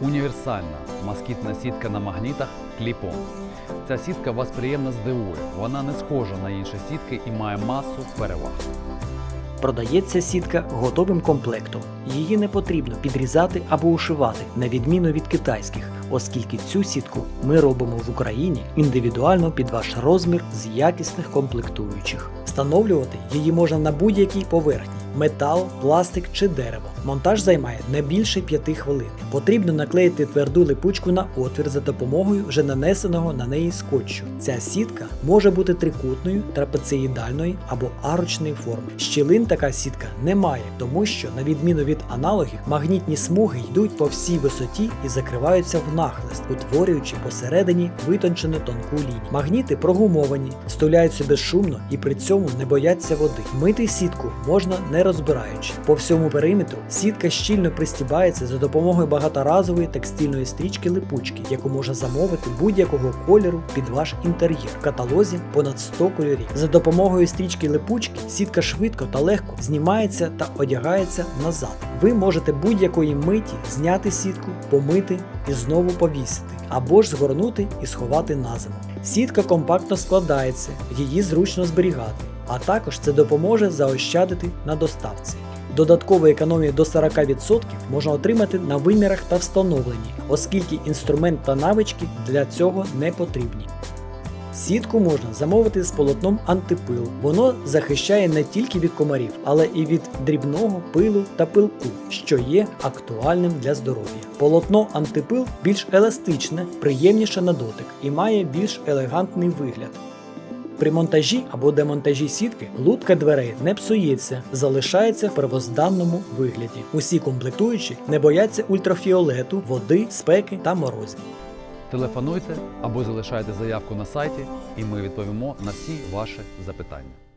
Універсальна москітна сітка на магнітах кліпон. Ця сітка вас приємно здивує. Вона не схожа на інші сітки і має масу переваг. Продається сітка готовим комплектом. Її не потрібно підрізати або ушивати, на відміну від китайських, оскільки цю сітку ми робимо в Україні індивідуально під ваш розмір з якісних комплектуючих. Встановлювати її можна на будь-якій поверхні метал, пластик чи дерево. Монтаж займає не більше 5 хвилин. Потрібно наклеїти тверду липучку на отвір за допомогою вже нанесеного на неї скотчу. Ця сітка може бути трикутною, трапеціїдальної або арочної форми. Щілин така сітка не має, тому що, на відміну від аналогів, магнітні смуги йдуть по всій висоті і закриваються в нахлист, утворюючи посередині витончену тонку лінію. Магніти прогумовані, стуляються безшумно і при цьому не бояться води. Мити сітку можна не розбираючи. По всьому периметру сітка щільно пристібається за допомогою багаторазової текстильної стрічки липучки, яку можна замовити будь-якого кольору під ваш інтер'єр. В каталозі понад 100 кольорів. За допомогою стрічки липучки сітка швидко та легко знімається та одягається назад. Ви можете будь-якої миті зняти сітку, помити і знову повісити, або ж згорнути і сховати на зиму. Сітка компактно складається, її зручно зберігати, а також це допоможе заощадити на доставці. Додаткову економію до 40% можна отримати на вимірах та встановленні, оскільки інструмент та навички для цього не потрібні. Сітку можна замовити з полотном антипил. Воно захищає не тільки від комарів, але і від дрібного пилу та пилку, що є актуальним для здоров'я. Полотно антипил більш еластичне, приємніше на дотик і має більш елегантний вигляд. При монтажі або демонтажі сітки лутка дверей не псується, залишається в первозданному вигляді. Усі комплектуючі не бояться ультрафіолету, води, спеки та морозів. Телефонуйте або залишайте заявку на сайті, і ми відповімо на всі ваші запитання.